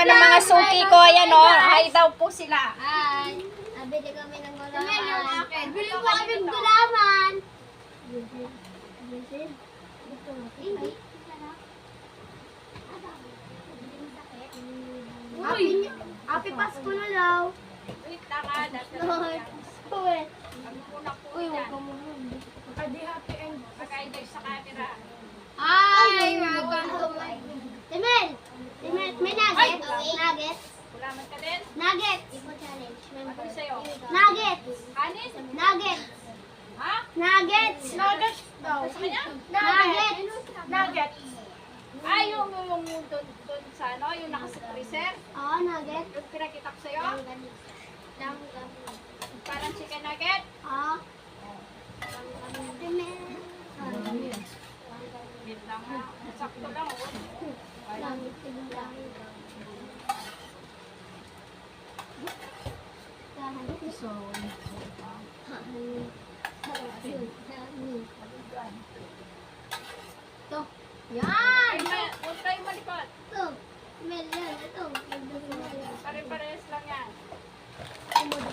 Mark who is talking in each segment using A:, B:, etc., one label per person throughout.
A: naman ng mga suki ko. Ayan o. Hi daw po sila.
B: Hi! Nabili kami ng gulaman. Bili po kami ng gulaman. Hindi. Happy, Pasko na daw.
A: Wait ah.
B: Lord. Uy. Uy,
A: yan.
B: wag ka muna.
C: Pwede happy end.
A: Pag-idol sa camera.
B: Hi! Welcome to my... Timel, may nuggets? Nuggets?
A: Kulaman ka din.
B: Nuggets! challenge.
A: Ano sa'yo?
B: Nuggets!
A: Kanin?
B: Nuggets!
A: Ha?
B: Nuggets!
C: Nuggets daw.
A: Sa kanya?
B: Nuggets!
C: Nuggets.
A: Ay, yung, yung, yung doon, doon sa ano, yung freezer.
B: Oo, nuggets.
A: Yung pinakita ko sa'yo. Parang chicken nugget.
B: Oo.
A: Sakto lang oh.
B: Ito. Yan!
A: Huwag kayo malikot.
B: Ito. Mel, yan. Ito.
A: Pare-pares lang yan.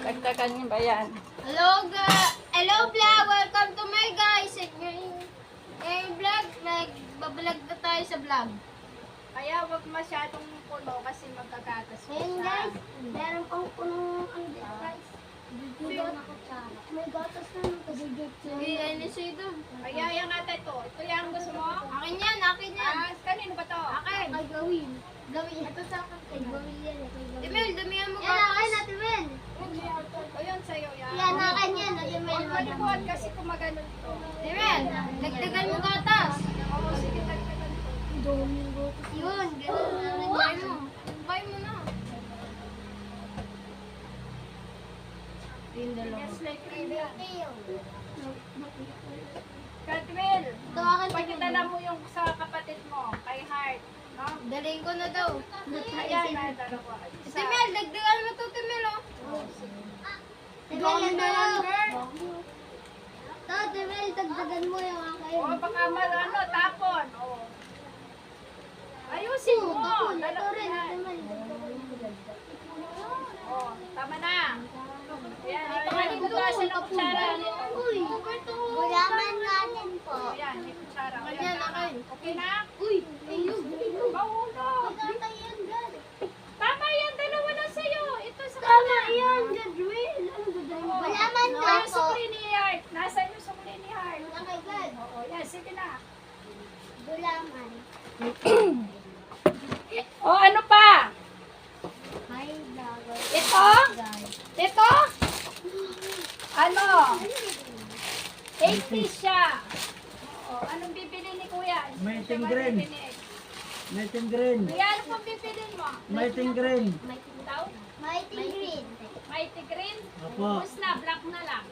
A: Kagkagan niyo ba yan?
B: Hello, Hello, vlog! Welcome to my guys! Ngayon, ngayong vlog, nagbablog na tayo sa vlog.
A: Kaya wag masyadong puno kasi magkagatas po
B: Ngayon
A: siya.
B: guys, meron pang punong ano dito guys. May gatas na nung kasugit Sige, ano siya ito?
A: Kaya yan ata ito. Ito yung gusto mo?
B: Akin yan, akin yan.
A: Ah, kanino ba to?
B: Akin. Ay, gawin. Gawin. Ito sa akin. Kay gawin yan. Timel, damihan mo gatas. Yan, akin na, Timel.
A: O yun sa'yo yan.
B: Yan, akin yan. Timel,
A: Huwag malikot kasi kung magano ito.
B: Timel, dagdagan mo gatas.
A: Oo, sige, tagtagan ko.
B: Yun, ganun na lagyan mo. Buy mo na.
A: Like Rivia. Cadwell,
B: Ito akin,
A: pagdala mo yung sa kapatid mo, kay Heart. No?
B: Dalhin ko na daw.
A: Ayan,
B: dagdagan mo to, oh. Lang, girl. To, Timel, dagdagan mo yung akin.
A: O, baka mal, ano, tapon. O. Ayusin mo.
B: Ito
A: Dalawa
B: rin,
A: yan.
B: Timel.
A: O, tama na. Ayan, ito nga yung bukasan ng kutsara.
B: Uy, gulaman natin po.
A: O, Ayan, may kutsara. O,
B: Ayan,
A: yan,
B: akin.
A: Okay na?
B: Uy, ayun.
A: Mahulog.
B: Magkata yan, God.
A: Tama yan, dalawa na sa'yo. Ito sa
B: Tama yan, gagawin? Gulaman
A: O,
B: na po.
A: sukli ni Heart. Nasaan yung sukli ni Heart?
B: God.
A: Oo, yan, sige na.
B: Gulaman.
A: O, ano pa? Ito? Ito? Ano? 80 siya. Oo, anong bibili ni Kuya?
D: Green.
A: bibili?
D: Maiting green.
A: Kuya, ano pang bibilin mo?
D: Maiting green.
A: Daw?
B: Mighty Green.
A: Mighty green?
D: Opo.
A: Tapos na, black na lang.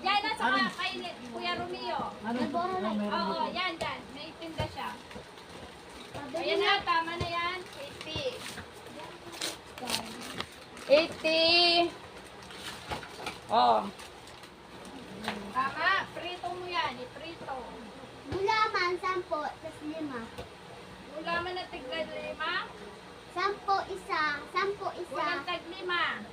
A: Yan, nasa
D: Ano?
A: ka kay Kuya Romeo.
D: Ano?
A: Oo, yan, yan. May tinda siya. Ayan na, tama na yan. 80. 80. Oh. Tama, prito mo yan. Iprito.
B: Gulaman, sampo, tas lima.
A: Ulaman na tigla lima.
B: Sampo, isa. Sampo, isa.
A: Walang tag lima.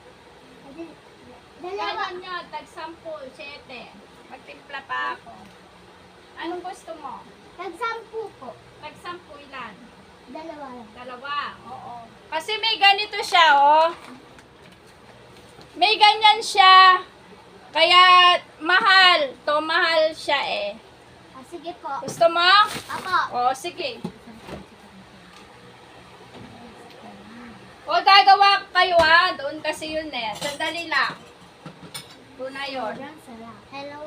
B: Dalawa.
A: Ganyan nyo, tag sampul, siyete. Magtimpla pa ako. Anong gusto mo?
B: Tag-sampu po.
A: Tag sampu ilan?
B: Dalawa lang.
A: Dalawa, oo. Kasi may ganito siya, oh. May ganyan siya. Kaya mahal. To mahal siya eh.
B: Ah, sige po.
A: Gusto mo?
B: Ako.
A: O, sige. O, gagawa kayo ha. Doon kasi yun eh. Sandali lang. Doon na yun.
B: Hello.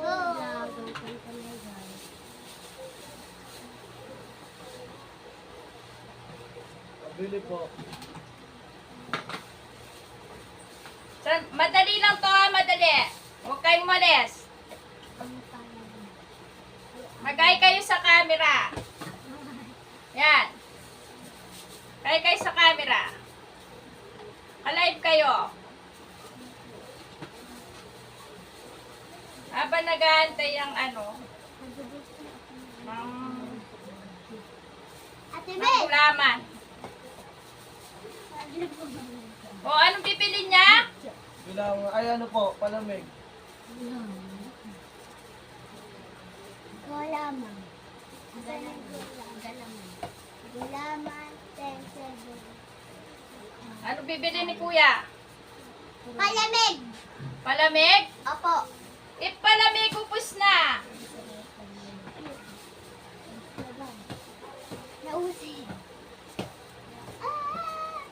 D: Bili po.
A: San, madali lang to ha, madali. Huwag kayong malis. Magay kayo sa camera. Yan. Kaya kayo sa camera. Alive kayo. Habang nag-aantay ang ano,
B: Ate Bel.
A: gulaman. O, anong pipili niya?
D: Bilang, ay ano po, palamig.
B: Gulaman. Gulaman. Gulaman.
A: Anong bibili ni kuya?
B: Palamig!
A: Palamig?
B: Opo.
A: Ipalamig upos na.
B: Nausi. Ah!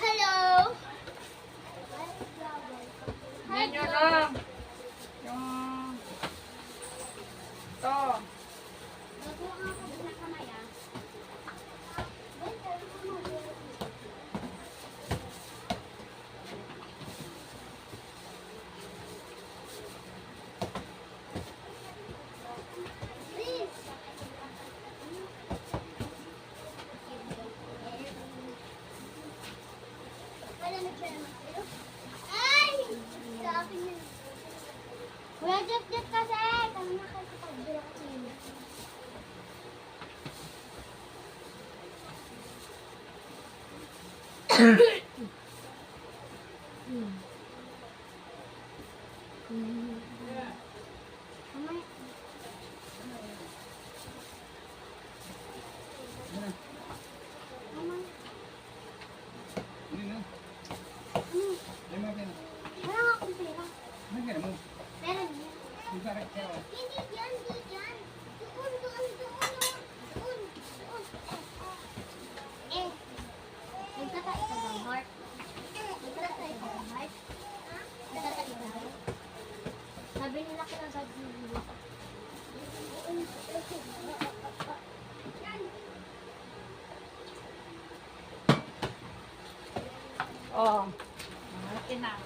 B: Hello!
A: Medyo lang. Yung... To.
B: Ay! Sa akin yun. Kuya Jeff Jeff kasi! Kami na kayo sa pag-blockchain. Wala nga akong pera. Meron yan. Hindi yan, hindi yan. Doon, doon, doon. Doon, doon. Eh, nagtatay ka ba, Heart? Nagtatay ka ba, Heart? Nagtatay ka ba? Sabi nila kita sa video.
A: Oh. Na.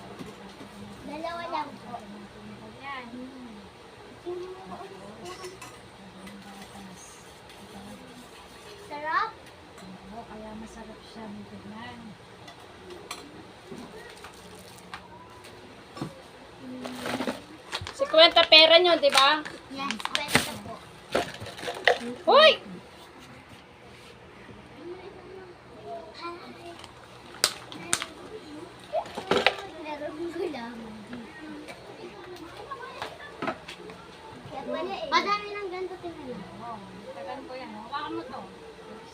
B: Dalawa lang po.
A: Yan.
B: Sarap.
C: Oo, kaya masarap siya tignan.
A: Si kwenta pera nyo, di ba?
B: Yes, pwede po.
A: Hoy!
B: Meron gulaman. Madami ng ganito tingnan.
A: Oh, tagan ko yan. Hawakan mo to.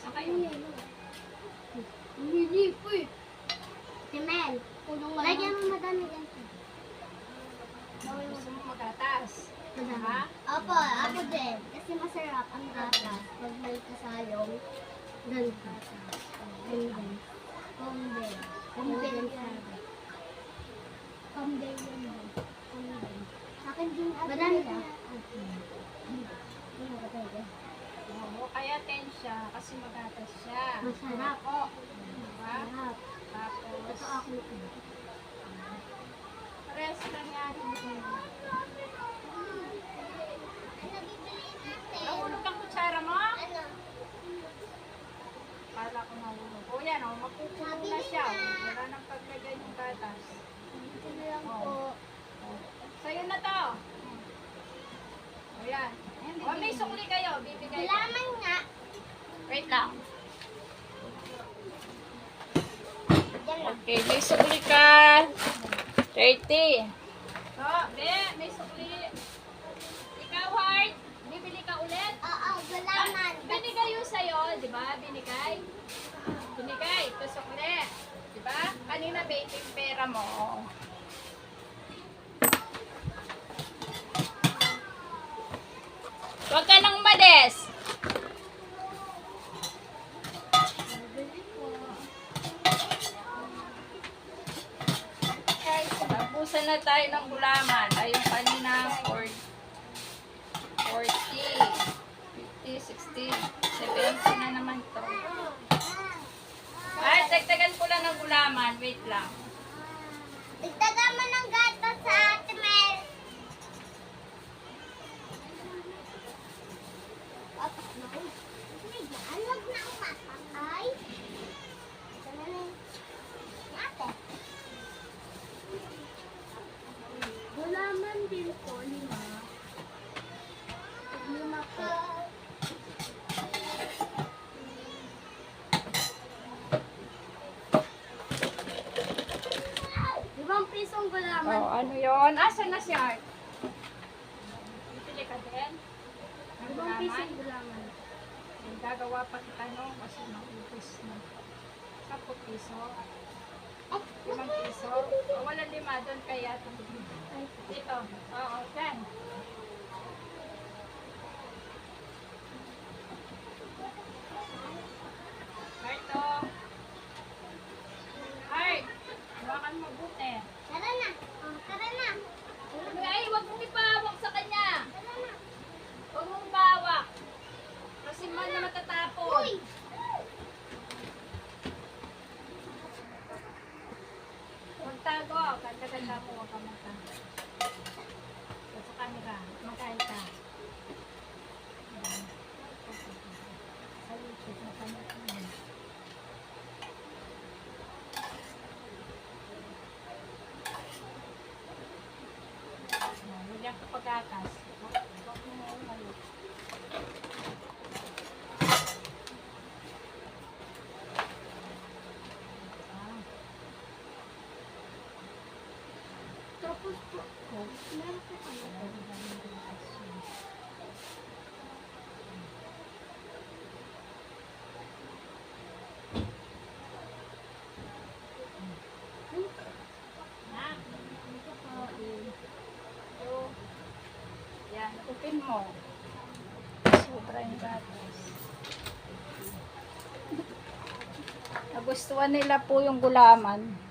A: Saka yun.
B: Hindi po eh. Si Mel, lagyan mo madami ganito.
A: Mo magatas.
B: Madami. Opo, ako din. Kasi masarap ang gatas pag may ganito. Ganyan. Pombe. Pombe. Pombe yun. Pombe. Sa akin din. Madami ka.
A: Oo, kaya ten siya kasi magatas siya.
B: Masarap.
A: Po. Diba?
B: Masarap.
A: Tapos,
B: Ito ako.
A: Rest lang yan. Nahulog ang kutsara mo?
B: Ano?
A: Kala ko nahulog. O yan, o, magkukulo na siya. Wala nang paglagay ng gatas.
B: Ito na lang po.
A: Sa'yo na to. O yan. O, may sukli kayo. Bibigay ko.
B: Gulaman nga.
A: Wait lang.
B: Yan lang.
A: Okay, may sukli ka. 30. So, be, may sukli. Ikaw, Heart, bibili ka ulit?
B: Oo, gulaman.
A: Binigay yun sa'yo, di ba? Binigay. Binigay, ito sukli. Di ba? Kanina, 20 yung pera mo. Huwag ka nang mades. Guys, nabusan na tayo ng gulaman. Ay, yung kanina, 40, 40, 50, 60, 70 na naman to. Ay, dagdagan ko lang ng gulaman. Wait lang.
B: Dagdagan mo ng gatas sa ate
A: Ano yon? Asa na si Art? Bibili ka din? Ang
B: Ibang piso gulaman?
A: Yung gagawa pa kita no kasi maubos na. Sampo piso. Limang piso. O, wala lima doon kaya. Dito. Oo, dyan. Marto. Art. Hawakan mo buti.
B: Tara na. Oh, tara na.
A: Ay, wag mong ipahawak sa kanya.
B: Tara na.
A: Huwag mong bawak. Kasi man na matatapon.
B: Uy!
A: Huwag tago. Ganda-ganda mo. Huwag ka matago. Sa camera. Magkain ka. Sa YouTube. Magkain ka. Lagyan ka pag-akas. Huwag mo umalit. Ah.
B: Tapos po, oh, meron po kayo.
A: Na. Ito po. Ito. Yan, open mo. Sobra yung gatas. Nagustuhan nila po yung gulaman.